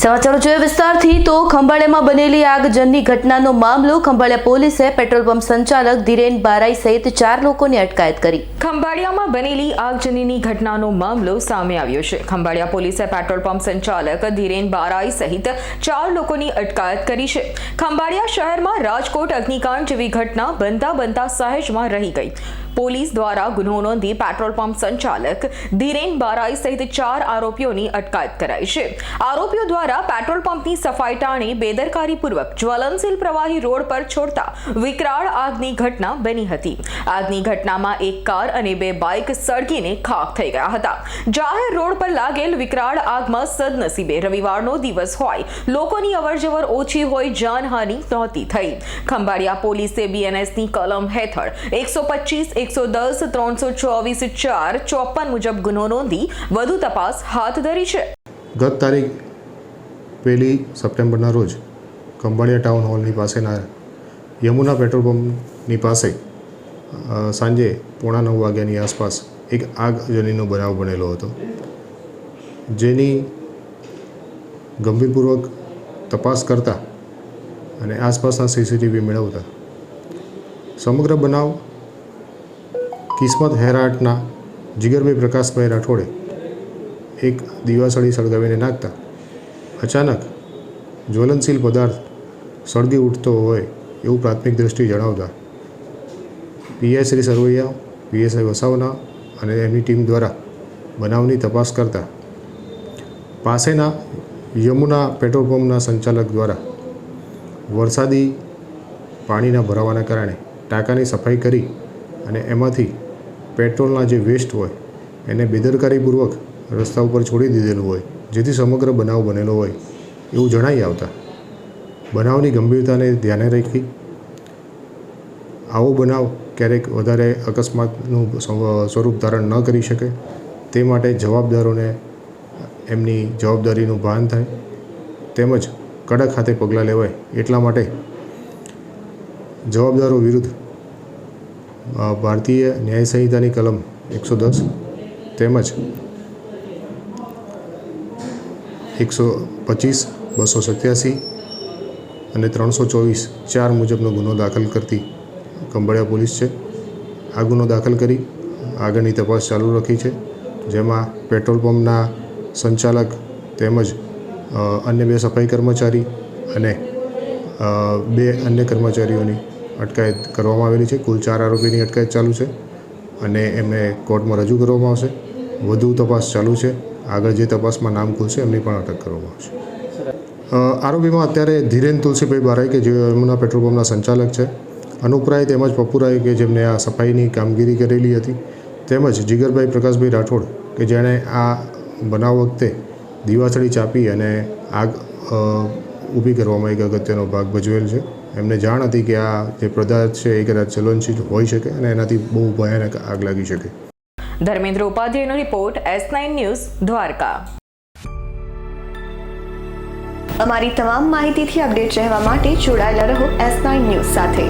સમાચારો જોઈએ વિસ્તારથી તો ખંભાળિયામાં બનેલી આગજનની ઘટનાનો મામલો ખંભાળિયા પોલીસે પેટ્રોલ પંપ સંચાલક ધીરેન બારાઈ સહિત ચાર લોકોની અટકાયત કરી. ખંભાળિયામાં બનેલી આગજનીની ઘટનાનો મામલો સામે આવ્યો છે. ખંભાળિયા પોલીસે પેટ્રોલ પંપ સંચાલક ધીરેન બારાઈ સહિત ચાર લોકોની અટકાયત કરી છે. ખંભાળિયા શહેરમાં રાજકોટ અગ્નિકાંડ જેવી ઘટના બનતા બનતા સહેજમાં રહી ગઈ. પોલીસ દ્વારા ગુનો નોંધી પેટ્રોલ પંપ સંચાલક ધીરેન બારાઈ સહિત ચાર આરોપીઓની અટકાયત કરાઈ છે. આરોપીઓ દ્વારા પેટ્રોલ પંપની સફાઈ ટાણી બેદરકારીપૂર્વક જ્વલનશીલ પ્રવાહી રોડ પર છોડતા વિકરાળ આગની ઘટના બની હતી. આગની ઘટનામાં એક કાર અને બે બાઇક સળગીને ખાખ થઈ ગયા હતા. જાહેર રોડ પર લાગેલ વિકરાળ આગમાં સદનસીબે રવિવારનો દિવસ હોય. લોકોની અવરજવર ઓછી હોય, જાનહાનિ નહોતી થઈ. ખંભાળિયા પોલીસે બીએનએસની કલમ હેઠળ એકસો પચીસ, એકસો દસ, ત્રણસો ચોવીસ, ચાર ચોપન મુજબ ગુનો નોંધી વધુ તપાસ હાથ ધરી છે. ગત તારીખ પહેલી સપ્ટેમ્બરના રોજ ખંભાળિયા ટાઉન હોલની પાસેના યમુના પેટ્રોલ પંપની પાસે સાંજે પોણા નવ વાગ્યાની આસપાસ એક આગજનીનો બનાવ બનેલો હતો. જેની ગંભીરપૂર્વક તપાસ કરતા અને આસપાસના સીસીટીવી મેળવતા સમગ્ર બનાવ કિસ્મત હેરાટના જીગરભાઈ પ્રકાશભાઈ રાઠોડે એક દિવાસળી સળગાવીને નાખતા અચાનક જ્વલનશીલ પદાર્થ સળગી ઉઠતો હોય એવું પ્રાથમિક દ્રષ્ટિ જણાવતા પીઆઈ શ્રી સરવૈયા પીએસઆઈ વસાવના અને એમની ટીમ દ્વારા બનાવની તપાસ કરતા પાસેના યમુના પેટ્રોલ પંપના સંચાલક દ્વારા વરસાદી પાણીના ભરાવાના કારણે ટાંકાની સફાઈ કરી અને એમાંથી પેટ્રોલના જે વેસ્ટ હોય એને બેદરકારીપૂર્વક રસ્તા ઉપર છોડી દીધેલું હોય. જેથી સમગ્ર બનાવ બનેલો હોય, એવું જણાઈ આવતા. બનાવની ગંભીરતાને ધ્યાને રાખી આવો બનાવ ક્યારેક વધારે અકસ્માતનું સ્વરૂપ ધારણ ન કરી શકે, તે માટે જવાબદારોને એમની જવાબદારીનું ભાન થાય. તેમજ કડક હાથે પગલાં લેવાય, એટલા માટે જવાબદારો વિરુદ્ધ ભારતીય ન્યાય સંહિતાની કલમ એકસો દસ તેમજ એકસો પચીસ, બસો સત્યાસી અને ત્રણસો ચોવીસ, ચાર મુજબનો ગુનો દાખલ કરતી કંબળિયા પોલીસ છે. આ ગુનો દાખલ કરી આગળની તપાસ ચાલુ રાખી છે, જેમાં પેટ્રોલ પંપના સંચાલક તેમજ અન્ય બે સફાઈ કર્મચારી અને બે અન્ય કર્મચારીઓની અટકાયત કરવામાં આવેલી છે. કુલ ચાર આરોપીની અટકાયત ચાલુ છે અને એમને કોર્ટમાં રજૂ કરવામાં આવશે. વધુ તપાસ ચાલુ છે. આગળ જે તપાસમાં નામ ખુલશે, એમની પણ અટક કરવામાં આવશે. આરોપીમાં અત્યારે ધીરેન તુલસીભાઈ બારાઈ, કે જે યમુના પેટ્રોલ પંપના સંચાલક છે. અનુપરાય તેમજ પપ્પુરાય, કે જેમને આ સફાઈની કામગીરી કરેલી હતી. તેમજ જીગરભાઈ પ્રકાશભાઈ રાઠોડ, કે જેણે આ બનાવ વખતે દીવાસળી ચાપી અને આગ ઊભી કરવામાં એક અગત્યનો ભાગ ભજવેલ છે. એમને જાણ હતી કે આ જે પદાર્થ છે, એ કદાચ ચલનશીલ હોઈ શકે અને એનાથી બહુ ભયાનક આગ લાગી શકે. Dharmendra ઉપાધ્યાયનો report S nine news, Dwarka. અમારી તમામ માહિતીથી અપડેટ રહેવા માટે જોડાયેલા રહો એસ નાઇન ન્યૂઝ સાથે.